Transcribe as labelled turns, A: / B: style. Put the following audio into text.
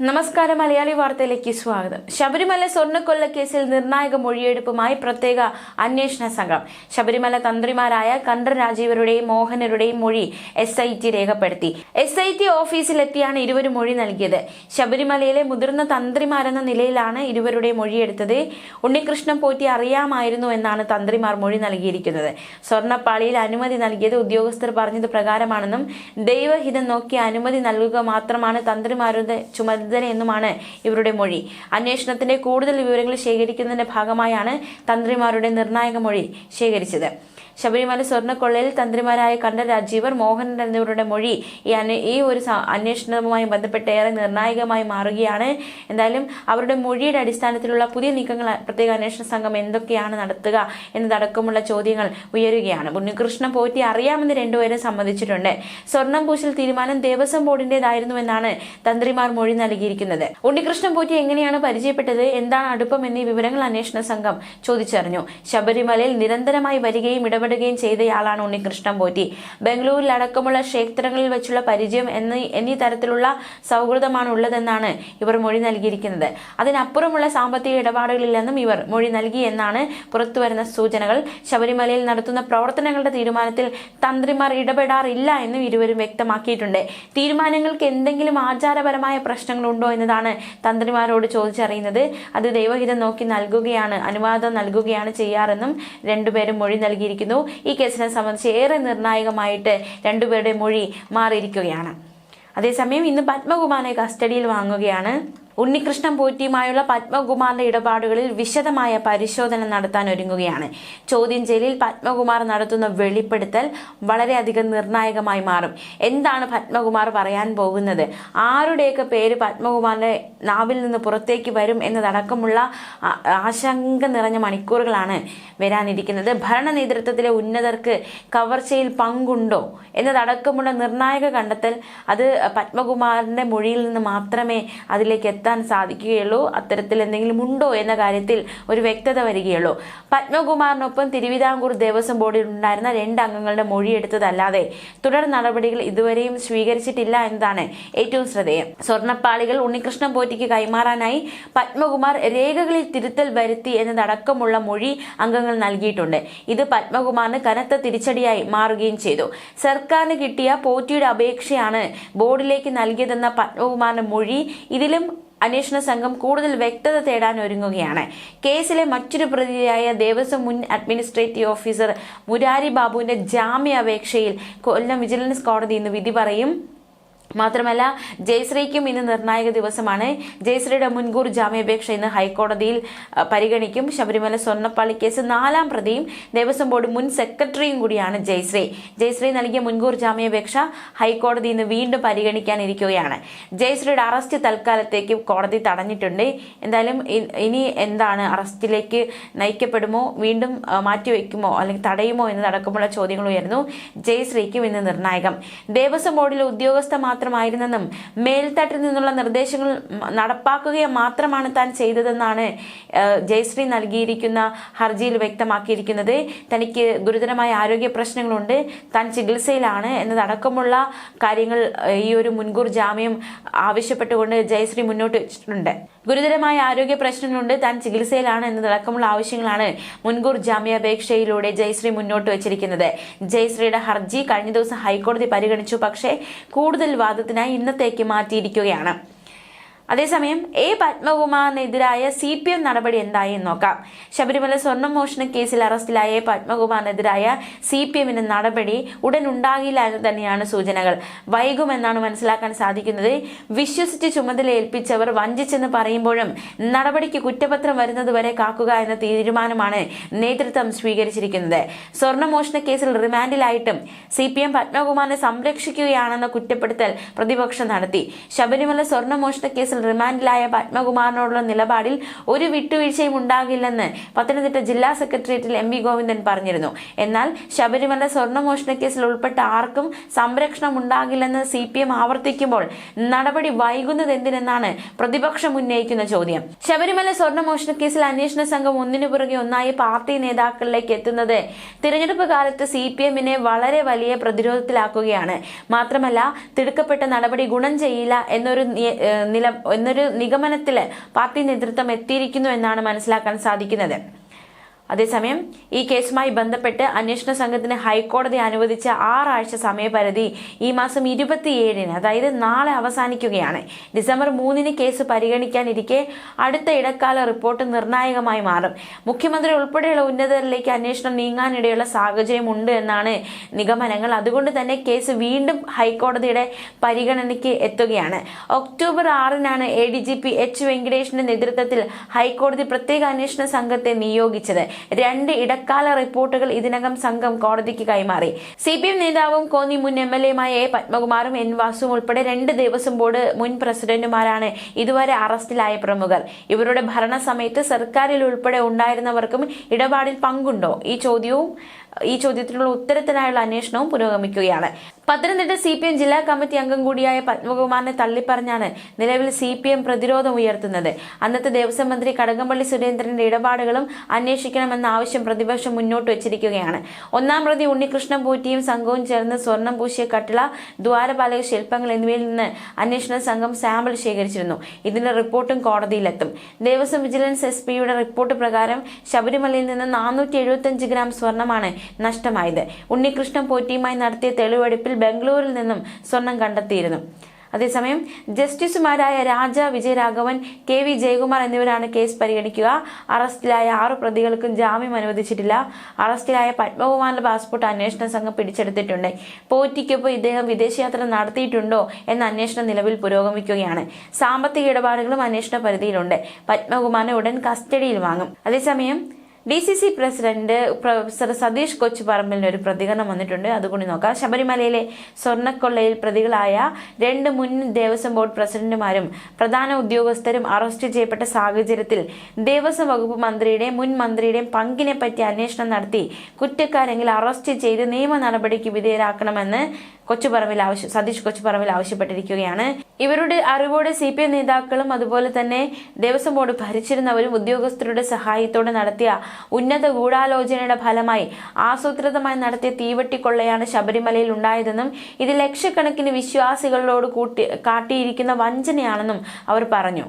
A: നമസ്കാരം മലയാളി വാർത്തയിലേക്ക് സ്വാഗതം. ശബരിമല സ്വർണക്കൊല്ല കേസിൽ നിർണായക മൊഴിയെടുപ്പുമായി പ്രത്യേക അന്വേഷണ സംഘം. ശബരിമല തന്ത്രിമാരായ കണ്ഠർ രാജീവരുടെയും മോഹനരുടെയും മൊഴി എസ് ഐ ടി രേഖപ്പെടുത്തി. എസ് ഐ ടി ഓഫീസിലെത്തിയാണ് ഇരുവരും മൊഴി നൽകിയത്. ശബരിമലയിലെ മുതിർന്ന തന്ത്രിമാരെന്ന നിലയിലാണ് ഇരുവരുടെ മൊഴിയെടുത്തത്. ഉണ്ണികൃഷ്ണൻ പോറ്റി അറിയാമായിരുന്നു എന്നാണ് തന്ത്രിമാർ മൊഴി നൽകിയിരിക്കുന്നത്. സ്വർണപ്പാളിയിൽ അനുമതി നൽകിയത് ഉദ്യോഗസ്ഥർ പറഞ്ഞത് പ്രകാരമാണെന്നും ദൈവഹിതം നോക്കി അനുമതി നൽകുക മാത്രമാണ് തന്ത്രിമാരുടെ ചുമതലയെന്നുമാണ് ഇവരുടെ മൊഴി. അന്വേഷണത്തിന്റെ കൂടുതൽ വിവരങ്ങൾ ശേഖരിക്കുന്നതിന്റെ ഭാഗമായാണ് തന്ത്രിമാരുടെ നിർണായക മൊഴി ശേഖരിച്ചത്. ശബരിമല സ്വർണക്കൊള്ളയിൽ തന്ത്രിമാരായ കണ്ഠ രാജീവർ മോഹനൻ എന്നിവരുടെ മൊഴി ഈ ഈ ഒരു അന്വേഷണവുമായി ബന്ധപ്പെട്ട് ഏറെ നിർണായകമായി മാറുകയാണ്. എന്തായാലും അവരുടെ മൊഴിയുടെ അടിസ്ഥാനത്തിലുള്ള പുതിയ നീക്കങ്ങൾ പ്രത്യേക അന്വേഷണ സംഘം എന്തൊക്കെയാണ് നടത്തുക എന്നതടക്കമുള്ള ചോദ്യങ്ങൾ ഉയരുകയാണ്. ഉണ്ണികൃഷ്ണൻ പോറ്റി അറിയാമെന്ന് രണ്ടുപേരും സമ്മതിച്ചിട്ടുണ്ട്. സ്വർണം പൂശൽ തീരുമാനം ദേവസ്വം ബോർഡിന്റേതായിരുന്നുവെന്നാണ് തന്ത്രിമാർ മൊഴി നൽകിയിരിക്കുന്നത്. ഉണ്ണികൃഷ്ണൻ പോറ്റി എങ്ങനെയാണ് പരിചയപ്പെട്ടത് എന്താണ് അടുപ്പം എന്നീ വിവരങ്ങൾ അന്വേഷണ സംഘം ചോദിച്ചറിഞ്ഞു. ശബരിമലയിൽ നിരന്തരമായി വരികയും ഇടപെടുകയും ചെയ്തയാളാണ് ഉണ്ണികൃഷ്ണൻ പോറ്റി. ബംഗളൂരിൽ അടക്കമുള്ള ക്ഷേത്രങ്ങളിൽ വെച്ചുള്ള പരിചയം എന്നീ എന്നീ തരത്തിലുള്ള സൗഹൃദമാണ് ഉള്ളതെന്നാണ് ഇവർ മൊഴി നൽകിയിരിക്കുന്നത്. അതിനപ്പുറമുള്ള സാമ്പത്തിക ഇടപാടുകളില്ലെന്നും ഇവർ മൊഴി നൽകി എന്നാണ് പുറത്തുവരുന്ന സൂചനകൾ. ശബരിമലയിൽ നടത്തുന്ന പ്രവർത്തനങ്ങളുടെ തീരുമാനത്തിൽ തന്ത്രിമാർ ഇടപെടാറില്ല എന്നും ഇരുവരും വ്യക്തമാക്കിയിട്ടുണ്ട്. തീരുമാനങ്ങൾക്ക് എന്തെങ്കിലും ആചാരപരമായ പ്രശ്നങ്ങളുണ്ടോ എന്നതാണ് തന്ത്രിമാരോട് ചോദിച്ചറിയുന്നത്. അത് ദൈവഹിതം നോക്കി നൽകുകയാണ് അനുവാദം നൽകുകയാണ് ചെയ്യാറെന്നും രണ്ടുപേരും മൊഴി നൽകിയിരിക്കുന്നു. ഈ കേസിനെ സംബന്ധിച്ച് ഏറെ നിർണായകമായിട്ട് രണ്ടുപേരുടെ മൊഴി മാറിയിരിക്കുകയാണ്. അതേസമയം ഇന്ന് പത്മകുമാറിനെ കസ്റ്റഡിയിൽ വാങ്ങുകയാണ് ഉണ്ണികൃഷ്ണൻ പോറ്റിയുമായുള്ള പത്മകുമാറിന്റെ ഇടപാടുകളിൽ വിശദമായ പരിശോധന നടത്താൻ ഒരുങ്ങുകയാണ്. ചോദ്യം ചെയ്യലിൽ പത്മകുമാർ നടത്തുന്ന വെളിപ്പെടുത്തൽ വളരെയധികം നിർണായകമായി മാറും. എന്താണ് പത്മകുമാർ പറയാൻ പോകുന്നത്? ആരുടെയൊക്കെ പേര് പത്മകുമാറിന്റെ നാവിൽ നിന്ന് പുറത്തേക്ക് വരും എന്നതടക്കമുള്ള ആശങ്ക നിറഞ്ഞ മണിക്കൂറുകളാണ് വരാനിരിക്കുന്നത്. ഭരണ നേതൃത്വത്തിലെ ഉന്നതർക്ക് കവർച്ചയിൽ പങ്കുണ്ടോ എന്നതടക്കമുള്ള നിർണായക കണ്ടെത്തൽ അത് പത്മകുമാറിന്റെ മൊഴിയിൽ നിന്ന് മാത്രമേ അതിലേക്ക് എത്താൻ സാധിക്കുകയുള്ളൂ. അത്തരത്തിൽ എന്തെങ്കിലും ഉണ്ടോ എന്ന കാര്യത്തിൽ ഒരു വ്യക്തത വരികയുള്ളൂ. പത്മകുമാറിനൊപ്പം തിരുവിതാംകൂർ ദേവസ്വം ബോർഡിൽ ഉണ്ടായിരുന്ന രണ്ട് അംഗങ്ങളുടെ മൊഴിയെടുത്തതല്ലാതെ തുടർ നടപടികൾ ഇതുവരെയും സ്വീകരിച്ചിട്ടില്ല എന്നതാണ് ഏറ്റവും ശ്രദ്ധേയം. സ്വർണപ്പാളികൾ ഉണ്ണികൃഷ്ണൻ പോറ്റിക്ക് കൈമാറാനായി പത്മകുമാർ രേഖകളിൽ തിരുത്തൽ വരുത്തി എന്നതടക്കമുള്ള മൊഴി അംഗങ്ങൾ നൽകിയിട്ടുണ്ട്. ഇത് പത്മകുമാറിന് കനത്ത തിരിച്ചടിയായി മാറുകയും ചെയ്തു. സർക്കാരിന് കിട്ടിയ പോറ്റിയുടെ അപേക്ഷയാണ് ബോർഡിലേക്ക് നൽകിയതെന്ന പത്മകുമാറിന്റെ മൊഴി. ഇതിലും അന്വേഷണ സംഘം കൂടുതൽ വ്യക്തത തേടാൻ ഒരുങ്ങുകയാണ്. കേസിലെ മറ്റൊരു പ്രതിയായ ദേവസ്വം മുൻ അഡ്മിനിസ്ട്രേറ്റീവ് ഓഫീസർ മുരാരി ബാബുവിന്റെ ജാമ്യാപേക്ഷയിൽ കൊല്ലം വിജിലൻസ് കോടതി ഇന്ന് വിധി പറയും. മാത്രമല്ല ജയശ്രീക്കും ഇന്ന് നിർണായക ദിവസമാണ്. ജയശ്രീയുടെ മുൻകൂർ ജാമ്യാപേക്ഷ ഇന്ന് ഹൈക്കോടതിയിൽ പരിഗണിക്കും. ശബരിമല സ്വർണപ്പാളി കേസ് നാലാം പ്രതിയും ദേവസ്വം ബോർഡ് മുൻ സെക്രട്ടറിയും കൂടിയാണ് ജയശ്രീ. ജയശ്രീ നൽകിയ മുൻകൂർ ജാമ്യാപേക്ഷ ഹൈക്കോടതി ഇന്ന് വീണ്ടും പരിഗണിക്കാനിരിക്കുകയാണ്. ജയശ്രീയുടെ അറസ്റ്റ് തൽക്കാലത്തേക്ക് കോടതി തടഞ്ഞിട്ടുണ്ട്. എന്തായാലും ഇനി എന്താണ്? അറസ്റ്റിലേക്ക് നയിക്കപ്പെടുമോ? വീണ്ടും മാറ്റിവെക്കുമോ? അല്ലെങ്കിൽ തടയുമോ എന്നതടക്കമുള്ള ചോദ്യങ്ങൾ ഉയർന്നു ജയശ്രീക്കും ഇന്ന് നിർണായകം. ദേവസ്വം ബോർഡിലെ ഉദ്യോഗസ്ഥ മാത്രമായിരുന്നെന്നും മേൽത്തട്ടിൽ നിന്നുള്ള നിർദ്ദേശങ്ങൾ നടപ്പാക്കുക മാത്രമാണ് താൻ ചെയ്തതെന്നാണ് ജയശ്രീ നൽകിയിരിക്കുന്ന ഹർജിയിൽ വ്യക്തമാക്കിയിരിക്കുന്നത്. തനിക്ക് ഗുരുതരമായ ആരോഗ്യ പ്രശ്നങ്ങളുണ്ട്. താൻ ചികിത്സയിലാണ് എന്നതടക്കമുള്ള കാര്യങ്ങൾ ഈ ഒരു മുൻകൂർ ജാമ്യം ആവശ്യപ്പെട്ടുകൊണ്ട് ജയശ്രീ മുന്നോട്ട് വെച്ചിട്ടുണ്ട്. ഗുരുതരമായ ആരോഗ്യ പ്രശ്നങ്ങളുണ്ട്. താൻ ചികിത്സയിലാണ് എന്നതടക്കമുള്ള ആവശ്യങ്ങളാണ് മുൻകൂർ ജാമ്യാപേക്ഷയിലൂടെ ജയശ്രീ മുന്നോട്ട് വച്ചിരിക്കുന്നത്. ജയശ്രീയുടെ ഹർജി കഴിഞ്ഞ ദിവസം ഹൈക്കോടതി പരിഗണിച്ചു. പക്ഷേ കൂടുതൽ വാദത്തിനായി ഇന്നത്തേക്ക് മാറ്റിയിരിക്കുകയാണ്. അതേസമയം എ പത്മകുമാറിനെതിരായ സി പി എം നടപടി എന്തായി നോക്കാം. ശബരിമല സ്വർണമോഷണ കേസിൽ അറസ്റ്റിലായ പത്മകുമാറിനെതിരായ സി പി എമ്മിന്റെ നടപടി ഉടൻ ഉണ്ടാകില്ല എന്ന് തന്നെയാണ് സൂചനകൾ. വൈകുമെന്നാണ് മനസ്സിലാക്കാൻ സാധിക്കുന്നത്. വിശ്വസിച്ച് ചുമതല ഏൽപ്പിച്ചവർ വഞ്ചിച്ചെന്ന് പറയുമ്പോഴും നടപടിക്ക് കുറ്റപത്രം വരുന്നതുവരെ കാക്കുക എന്ന തീരുമാനമാണ് നേതൃത്വം സ്വീകരിച്ചിരിക്കുന്നത്. സ്വർണമോഷണ കേസിൽ റിമാൻഡിലായിട്ടും സി പി എം പത്മകുമാറിനെ സംരക്ഷിക്കുകയാണെന്ന കുറ്റപ്പെടുത്തൽ പ്രതിപക്ഷം നടത്തി. ശബരിമല സ്വർണമോഷണ കേസിൽ റിമാൻഡിലായ പത്മകുമാറിനോടുള്ള നിലപാടിൽ ഒരു വിട്ടുവീഴ്ചയും ഉണ്ടാകില്ലെന്ന് പത്തനംതിട്ട ജില്ലാ സെക്രട്ടേറിയറ്റിൽ എം വി ഗോവിന്ദൻ പറഞ്ഞിരുന്നു. എന്നാൽ ശബരിമല സ്വർണമോഷണ കേസിൽ ഉൾപ്പെട്ട ആർക്കും സംരക്ഷണം ഉണ്ടാകില്ലെന്ന് സി പി എം ആവർത്തിക്കുമ്പോൾ നടപടി വൈകുന്നത് എന്തിനെന്നാണ് പ്രതിപക്ഷം ഉന്നയിക്കുന്ന ചോദ്യം. ശബരിമല സ്വർണമോഷണ കേസിൽ അന്വേഷണ സംഘം ഒന്നിനു പുറകെ ഒന്നായി പാർട്ടി നേതാക്കളിലേക്ക് എത്തുന്നത് തിരഞ്ഞെടുപ്പ് കാലത്ത് സി പി എമ്മിനെ വളരെ വലിയ പ്രതിരോധത്തിലാക്കുകയാണ്. മാത്രമല്ല തിടുക്കപ്പെട്ട നടപടി ഗുണം ചെയ്യില്ല എന്നൊരു നില എന്നൊരു നിഗമനത്തിൽ പാർട്ടി നേതൃത്വം എത്തിയിരിക്കുന്നു എന്നാണ് മനസ്സിലാക്കാൻ സാധിക്കുന്നത്. അതേസമയം ഈ കേസുമായി ബന്ധപ്പെട്ട് അന്വേഷണ സംഘത്തിന് ഹൈക്കോടതി അനുവദിച്ച ആറാഴ്ച സമയപരിധി ഈ മാസം ഇരുപത്തിയേഴിന് അതായത് നാളെ അവസാനിക്കുകയാണ്. ഡിസംബർ മൂന്നിന് കേസ് പരിഗണിക്കാനിരിക്കെ അടുത്ത ഇടക്കാല റിപ്പോർട്ട് നിർണായകമായി മാറും. മുഖ്യമന്ത്രി ഉൾപ്പെടെയുള്ള ഉന്നതരിലേക്ക് അന്വേഷണം നീങ്ങാനിടയുള്ള സാഹചര്യം ഉണ്ട് എന്നാണ് നിഗമനങ്ങൾ. അതുകൊണ്ട് തന്നെ കേസ് വീണ്ടും ഹൈക്കോടതിയുടെ പരിഗണനയ്ക്ക് എത്തുകയാണ്. ഒക്ടോബർ ആറിനാണ് A D G P H വെങ്കടേഷിന്റെ നേതൃത്വത്തിൽ ഹൈക്കോടതി പ്രത്യേക അന്വേഷണ സംഘത്തെ നിയോഗിച്ചത്. രണ്ട് ഇടക്കാല റിപ്പോർട്ടുകൾ ഇതിനകം സംഘം കോടതിക്ക് കൈമാറി. സി പി എം നേതാവും കോന്നി മുൻ എം എൽ എമായ എ പത്മകുമാറും എൻ വാസുവും ഉൾപ്പെടെ രണ്ട് ദേവസ്വം ബോർഡ് മുൻ പ്രസിഡന്റുമാരാണ് ഇതുവരെ അറസ്റ്റിലായ പ്രമുഖർ. ഇവരുടെ ഭരണസമയത്ത് സർക്കാരിൽ ഉൾപ്പെടെ ഉണ്ടായിരുന്നവർക്കും ഇടപാടിൽ പങ്കുണ്ടോ? ഈ ചോദ്യവും ഈ ചോദ്യത്തിനുള്ള ഉത്തരത്തിനായുള്ള അന്വേഷണവും പുരോഗമിക്കുകയാണ്. പത്തനംതിട്ട സി പി എം ജില്ലാ കമ്മിറ്റി അംഗം കൂടിയായ പത്മകുമാറിനെ തള്ളിപ്പറഞ്ഞാണ് നിലവിൽ സി പി എം പ്രതിരോധം ഉയർത്തുന്നത്. അന്നത്തെ ദേവസ്വം മന്ത്രി കടകംപള്ളി സുരേന്ദ്രന്റെ ഇടപാടുകളും അന്വേഷിക്കണമെന്ന ആവശ്യം പ്രതിപക്ഷം മുന്നോട്ട് വച്ചിരിക്കുകയാണ്. ഒന്നാം പ്രതി ഉണ്ണികൃഷ്ണൻ പൂറ്റിയും സംഘവും ചേർന്ന് സ്വർണം പൂശിയ കട്ടിള ദ്വാരപാലക ശില്പങ്ങൾ എന്നിവയിൽ നിന്ന് അന്വേഷണ സംഘം സാമ്പിൾ ശേഖരിച്ചിരുന്നു. ഇതിന്റെ റിപ്പോർട്ടും കോടതിയിലെത്തും. ദേവസ്വം വിജിലൻസ് എസ് പിയുടെ റിപ്പോർട്ട് പ്രകാരം ശബരിമലയിൽ നിന്ന് നാനൂറ്റി ഗ്രാം സ്വർണമാണ് നഷ്ടമായത്. ഉണ്ണികൃഷ്ണൻ പോറ്റിയുമായി നടത്തിയ തെളിവെടുപ്പിൽ ബംഗളൂരിൽ നിന്നും സ്വർണം കണ്ടെത്തിയിരുന്നു. അതേസമയം ജസ്റ്റിസുമാരായ രാജ വിജയരാഘവൻ കെ വി ജയകുമാർ എന്നിവരാണ് കേസ് പരിഗണിക്കുക. അറസ്റ്റിലായ ആറു പ്രതികൾക്കും ജാമ്യം അനുവദിച്ചിട്ടില്ല. അറസ്റ്റിലായ പത്മകുമാറിന്റെ പാസ്പോർട്ട് അന്വേഷണ സംഘം പിടിച്ചെടുത്തിട്ടുണ്ട്. പോറ്റിക്കൊപ്പം ഇദ്ദേഹം വിദേശയാത്ര നടത്തിയിട്ടുണ്ടോ എന്ന അന്വേഷണം നിലവിൽ പുരോഗമിക്കുകയാണ്. സാമ്പത്തിക ഇടപാടുകളും അന്വേഷണ പരിധിയിലുണ്ട്. പത്മകുമാറിനെ ഉടൻ കസ്റ്റഡിയിൽ വാങ്ങും. അതേസമയം D C C president professor Satheesh കൊച്ചുപറമ്പിലിന് ഒരു പ്രതികരണം വന്നിട്ടുണ്ട്. അതുകൊണ്ട് നോക്കാം. ശബരിമലയിലെ സ്വർണക്കൊള്ളയിൽ പ്രതികളായ രണ്ട് മുൻ ദേവസ്വം ബോർഡ് പ്രസിഡന്റുമാരും പ്രധാന ഉദ്യോഗസ്ഥരും അറസ്റ്റ് ചെയ്യപ്പെട്ട സാഹചര്യത്തിൽ ദേവസ്വം വകുപ്പ് മന്ത്രിയുടെ മുൻ മന്ത്രിയുടെയും പങ്കിനെ പറ്റി അന്വേഷണം നടത്തി കുറ്റക്കാരെങ്കിൽ അറസ്റ്റ് ചെയ്ത് നിയമ നടപടിക്ക് വിധേയരാക്കണമെന്ന് കൊച്ചുപറമ്പിൽ ആവശ്യം സതീഷ് കൊച്ചുപറമ്പിൽ ആവശ്യപ്പെട്ടിരിക്കുകയാണ്. ഇവരുടെ അറിവോടെ സി പി എം നേതാക്കളും അതുപോലെ തന്നെ ദേവസ്വം ബോർഡ് ഭരിച്ചിരുന്നവരും ഉദ്യോഗസ്ഥരുടെ സഹായത്തോടെ നടത്തിയ ഉന്നത ഗൂഢാലോചനയുടെ ഫലമായി ആസൂത്രിതമായി നടത്തിയ തീവട്ടിക്കൊള്ളയാണ് ശബരിമലയിൽ ഉണ്ടായതെന്നും ഇത് ലക്ഷക്കണക്കിന് വിശ്വാസികളോട് കൂട്ടി കാട്ടിയിരിക്കുന്ന വഞ്ചനയാണെന്നും അവർ പറഞ്ഞു.